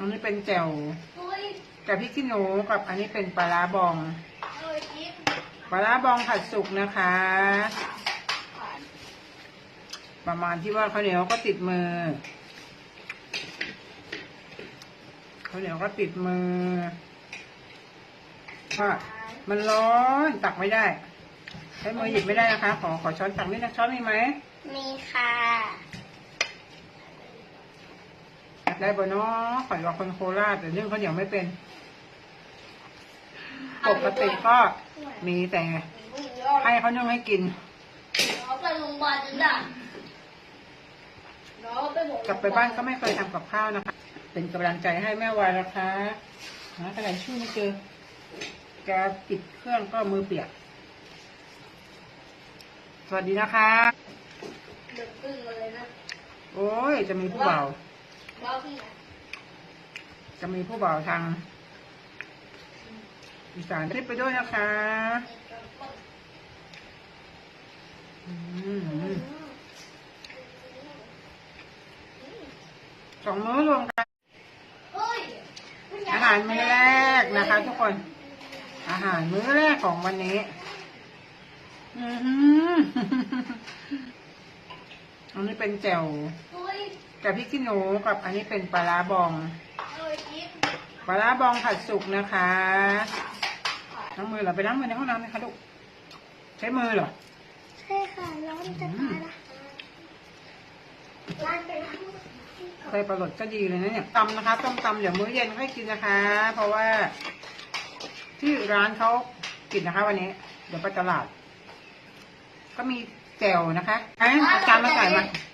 อันนี้เป็นแจ่วกับพริกขี้หนูกับอันนี้เป็นปลาร้าบอง ปลาร้าบองผัดสุกนะคะ ประมาณที่ว่าข้าวเหนียวก็ติดมือข้าวเหนียวก็ติดมือว่ามันร้อนตักไม่ได้ ใช้มือหยิบไม่ได้นะคะ ขอขอช้อนตักนิดนะช้อนมีไหมมีค่ะ ได้บเนาะข่อยว่าคนโคราชแต่เรื่องข้าวเหนียวไม่เป็น ปกติก็มีแต่ให้เขานึ่งให้กินน้องไปโรงพยาบาลจ้ะน้องไปโรงพยาบาลกลับไปบ้านก็ไม่เคยทำกับข้าวนะคะ เป็นกำลังใจให้แม่วายนะคะหาอะไรช่วยไม่เจอแกปิดเครื่องก็มือเปียก สวัสดีนะคะเดือดตึ้งมาเลยนะ โอ้ย จะมีผู้บ่าวว้าวพี่นะ จะมีผู้บ่าวทางอีสานทิปไปด้วยนะคะสองมื้อรวมกัน อาหารมื้อแรกนะคะ ทุกคน อาหารมื้อแรกของวันนี้อืออันนี้เป็นแจ่ว กับพริกขี้หนูกับอันนี้เป็นปลาร้าบองเฮ้ยจิ๊บปลาร้าบองผัดสุกนะคะล้างมือเหรอไปล้างมือในห้องน้ำไหมคะลูกใช้มือเหรอใช่ค่ะร้อนจะตายละร้านไปแล้วใส่ปลาหลดก็ดีเลยนะเนี่ยตำนะคะต้มตำเดี๋ยวมื้อเย็นค่อยกินนะคะ เพราะว่า ที่ร้านเขากินนะคะ วันนี้ เดี๋ยวไปตลาด ก็มีแจ่วนะคะอะเอาจานมาใส่มาโรยอืม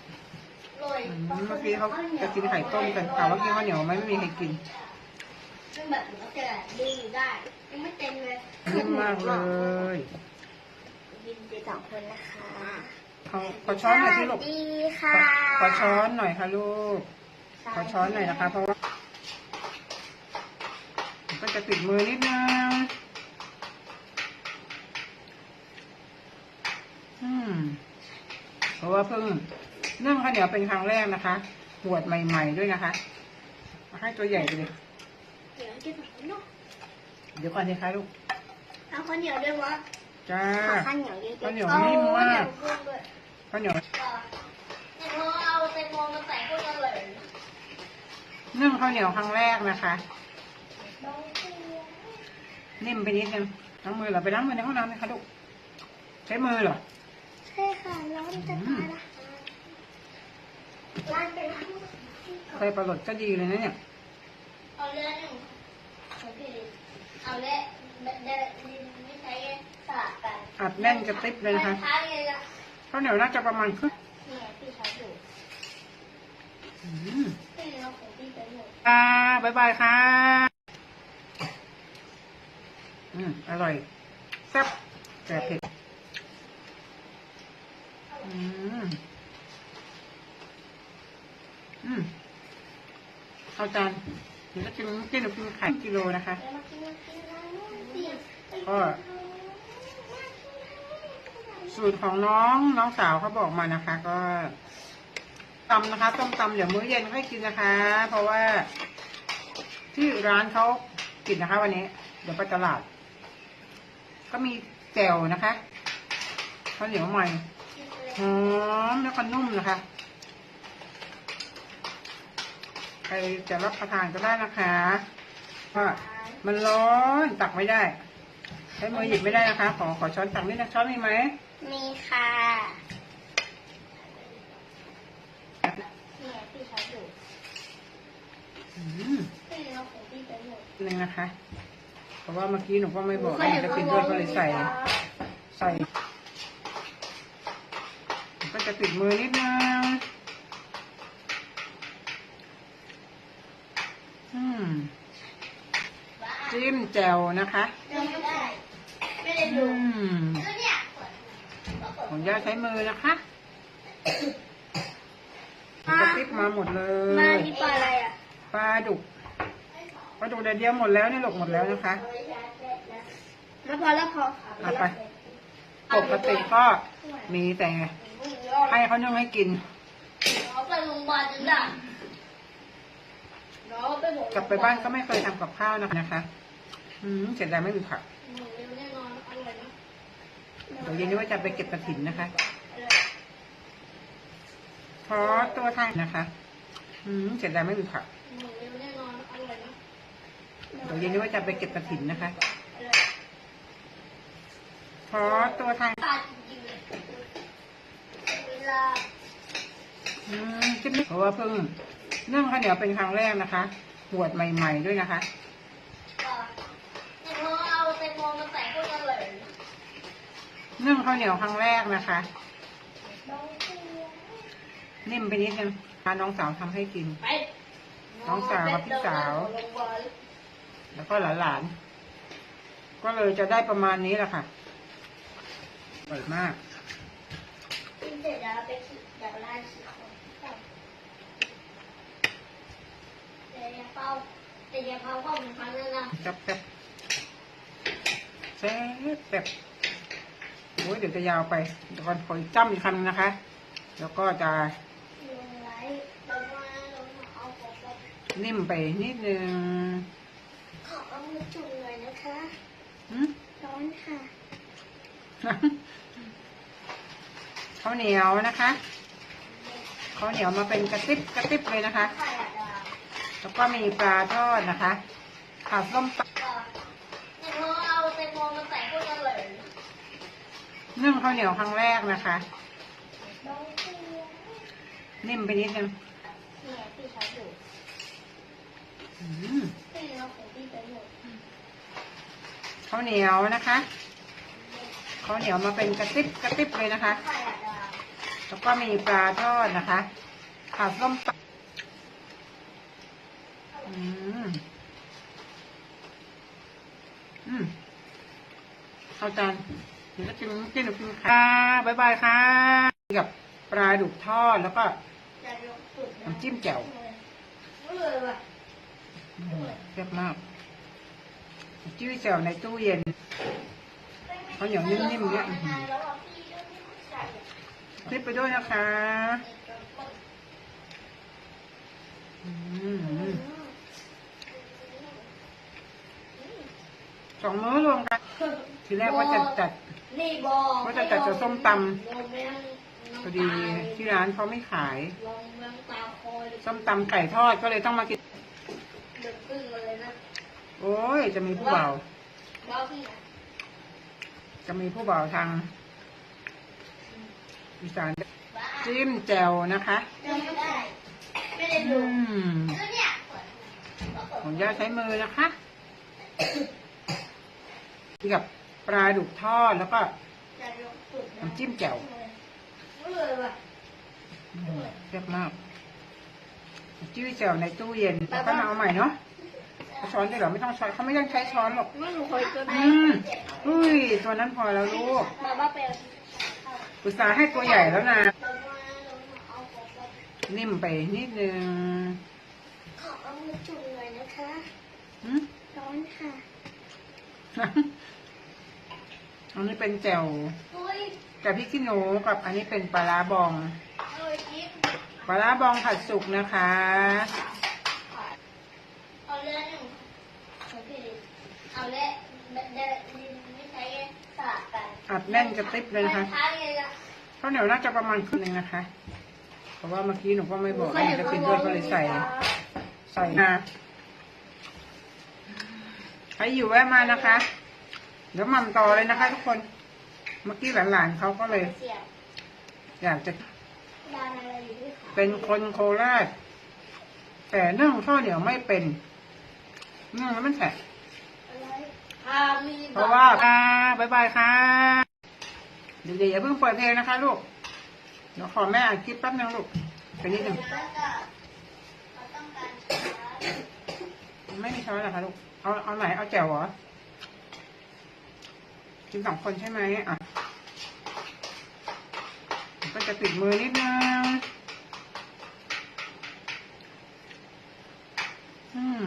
เมื่อกี้เขาจะกินไข่ต้มกันถามว่ากินข้าวเหนียวไหมไม่มีใครกินซึ่งแบบมันจะดีได้ยังไม่เต็มเลยนิ่มมากเลยยินดีสองคนนะคะขอขอช้อนหน่อยที่ลูกดีขค่ะอขอช้อนหน่อยค่ะลูก ขอช้อนหน่อยนะคะ เพราะว่าก็จะติดมือนิดนึงอืมเพราะว่าเพิ่ง นึ่งข้าวเหนียวเป็นครั้งแรกนะคะหวดใหม่ ๆด้วยนะคะเอาให้ตัวใหญ่ไปเลยเดี๋ยวจะแบบนี้เนาะเดี๋ยวก่อนดีคะลูกเอาข้าวเหนียวด้วยวะจ้าขอข้าวเหนียวเยอะๆข้าวเหนียวนิ่มมากข้าวเหนียวเพิ่มด้วยข้าวเหนียวแตงโมเอาแตงโมมาใส่พวกเราเลยนึ่งข้าวเหนียวครั้งแรกนะคะ นิ่มไปนิดนึงล้างมือเหรอไปล้างมือในห้องน้ำไหมคะลูกใช้มือเหรอใช่ค่ะร้อนจะตายละร้าน ไปแล้วใส่ปลาหลดก็ดีเลยนะเนี่ย เอาเรือหนึ่งของพี่เอาเละเดินไม่ใช้สลับกันอัดแน่นกระติบเลยนะคะไม่ใช้เลยละข้าวเหนียวน่าจะประมาณครึ่งเนี่ยพี่ใช้อยู่อืมพี่เอาของพี่ไปหมดค่ะบ๊ายบายค่ะอืมอร่อยแซ่บแต่เผ็ดอืม อืม เอาจานเดี๋ยวจะกินกินหนูกินไข่กิโลนะคะก็สูตรของน้องน้องสาวเขาบอกมานะคะ ก็ตำนะคะต้มตำเดี๋ยวมื้อเย็นค่อยกินนะคะ เพราะว่า ที่ร้านเขากินนะคะ วันนี้ เดี๋ยวไปตลาด ก็มีแจ่วนะคะข้าวเหนียวใหม่หอมแล้วก็นุ่มนะคะ ใครจะรับประทานก็ได้นะคะว่ามันร้อนตักไม่ได้ ใช้มือหยิบไม่ได้นะคะ ขอขอช้อนตักนิดนะช้อนมีไหมมีค่ะเนี่ยพี่ใช้อยู่อืมพี่เอาของพี่ไปหมดนึงนะคะ เพราะว่าเมื่อกี้หนูก็ไม่บอกว่าจะกินด้วยก็เลยใส่ ใส่ ก็จะติดมือนิดนึง อืม จิ้มแจ่วนะคะไม่ได้ไม่ได้อืดูมแล้วเนี่ยขออนุญาตใช้มือนะคะกระติบมาหมดเลมายที่ปลาอะไรอะปลาดุกปลาดุกเดี๋ยวเดียวหมดแล้วเนี่ยหลกหมดแล้วนะคะแล้วพอแล้วพอเอาไปปกติก็มีแต่ให้เขานึ่งให้กินน้องไปโรงพยาบาลจ้ะน้องไป ไปหมด กลับไปบ้านก็ไม่เคยทำกับข้าวนะคะอืมเสียดายไม่มีผักหมูเร็วแน่นอนอร่อยนะเดี๋ยวเย็นนี้ว่าจะไปเก็บกระถินนะคะอร่อยขอตัวทางนะคะ อืมเสียดายไม่มีผักหมูเร็วแน่นอนอร่อยนะเดี๋ยวเย็นนี้ว่าจะไปเก็บกระถินนะคะอร่อยขอตัวทางตาจริงๆเลยเวลาอืมจิ้มเพราะว่าเพิ่งนึ่งข้าวเหนียวเป็นครั้งแรกนะคะบ วดใหม่ ๆ ด้วยนะคะอ่าแต่พอเอาแตงโมมาใส่พวกอร่อยนึ่งข้าวเหนียวครั้งแรกนะคะน้องเตี้ยนิ่มไปนิดนึงพาน้องสาวทำให้กิน ไปน้องสาวกับพี่สาว แล้วก็หลานๆ ก็เลยจะได้ประมาณนี้แหละค่ะอร่อยมาก กินเสร็จแล้วไปขี่เดี๋ยวร้านขี่คนเดี๋ยวอย่าเฝ้า เดี๋ยวอย่าเฝ้าเข้าเหมือนครั้งนั้นนะจับจับแซ่บแบบโอ้ยเดี๋ยวจะยาวไปเดี๋ยวก่อนขออีกจ้ำอีกคำนึงนะคะ แล้วก็จะลงไลฟ์ลงมาลงมาเอาของไปนิ่มไปนิดนึงขอเอามือจุ่มหน่อยนะคะหืมร้อนค่ะข้าวเหนียวนะคะข้าวเหนียวมาเป็นกระติบกระติบเลยนะคะไข่อะดา แล้วก็มีปลาทอดนะคะผัดส้มตแต่พอเอาแตงโมมาใส่พวกอร่อยำนึ่งข้าวเหนียวครั้งแรกนะคะน้องเตี้ยนิ่มไปนิดนึงเนี่ยพี่ชอบอยู่อืมพี่เอาของพี่ไปหมดข้าวเหนียวนะคะข้าวเหนียวมาเป็นกระติบกระติบเลยนะคะไข่อะดาแล้วก็มีปลาทอดนะคะผัดส้มตำ อืม อืมเอาจานเดี๋ยวจะกินกินหรือกินค่ะบ๊ายบายค่ะกับปลาดุกทอดแล้วก็จะยกสุดนะน้ำจิ้มแจ่วเออว่ะอืมเรียบมากจิ้มแจ่วในตู้เย็นเขาเหนียวนิ่มๆเนี่ยอื้อหือแล้วอะพี่ก็ไม่เข้าใจอะคลิปไปด้วยนะคะ อืม สองมื้อรวมกัน ทีแรกว่าจะจัดนี่บอกว่าจะจัดจะส้มตำลงไปนั่งพอดีที่ร้านเขาไม่ขายลงเมืองตาคอยส้มตำไก่ทอดก็เลยต้องมากินเดือดพึ่งมาเลยนะโอ้ยจะมีผู้บ่าวบ้าพี่อะจะมีผู้บ่าวทางอีสานบ้าจิ้มแจ่วนะคะไม่ได้ไม่ได้อืดูมแล้วเนี่ยของย่าใช้มือนะคะ กับปลาดุกทอดแล้วก็จะยกสุดนะน้ำจิ้มแจ่วเออว่ะอืมเรียบมากจิ้มแจ่วในตู้เย็นแล้วก็มาเอาใหม่เนาะเอาช้อนได้เหรอไม่ต้องช้อนเขาไม่ต้องใช้ช้อนหรอกไม่รู้เคยก็ได้อืมอุ้ยตัวนั้นพอแล้วลูกมาบ้าเป็นอุตส่าห์ให้ตัวใหญ่แล้วนะลงมาลงมาเอาของไปนิ่มไปนิดนึงขอเอามือจุ่มหน่อยนะคะหืมร้อนค่ะ อันนี้เป็นแจ่วเฮ้ยกับพริกขี้หนูกับอันนี้เป็นปลาร้าบองเอ้ยกินปลาร้าบองผัดสุกนะคะเอาเลือดหนึ่งโอเคเอาเลือดเดินดินไม่ใช้สลับกันอัดแน่นกระติบเลยนะคะไม่ใช่เลยนะข้าวเหนียวน่าจะประมาณครึ่งหนึงนะคะ เพราะว่าเมื่อกี้หนูก็ไม่บอกว่าหนูจะกินด้วยก็เลยใส่ ใส่มาใครอยู่แวะมานะคะ เดี๋ยวหมั่นต่อเลยนะคะทุกคน เมื่อกี้หลานๆเขาก็เลยเสียบอยากจะดานอะไรอยู่ที่ขาเป็นคนโคราช แต่นึ่งข้าวเหนียวไม่เป็นนึ่งแล้วมันแฉะอะไรพามีเพราะว่าค่ะบ๊ายบายค่ะเดี๋ยวๆอย่าเพิ่งเปิดเพลงนะคะลูก เดี๋ยวขอแม่อัดคลิปแป๊บนึงลูกไปนิดนึงแล้วก็เราต้องการช้าไม่มีช้อนเหรอคะลูก เอาเอาไหน เอาแจ่วเหรอ กินสองคนใช่ไหมอะผมก็จะปิดมือนิดนึงอืม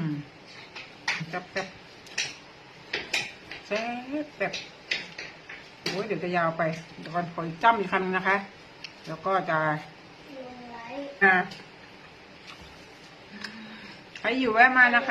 จับจับแซ่บแบบโอ้ยเดี๋ยวจะยาวไปเดี๋ยวก่อนขออีกจ้ำอีกคำนึงนะคะ แล้วก็จะลงไลฟ์อะใครรอยู่แวะมานะคะ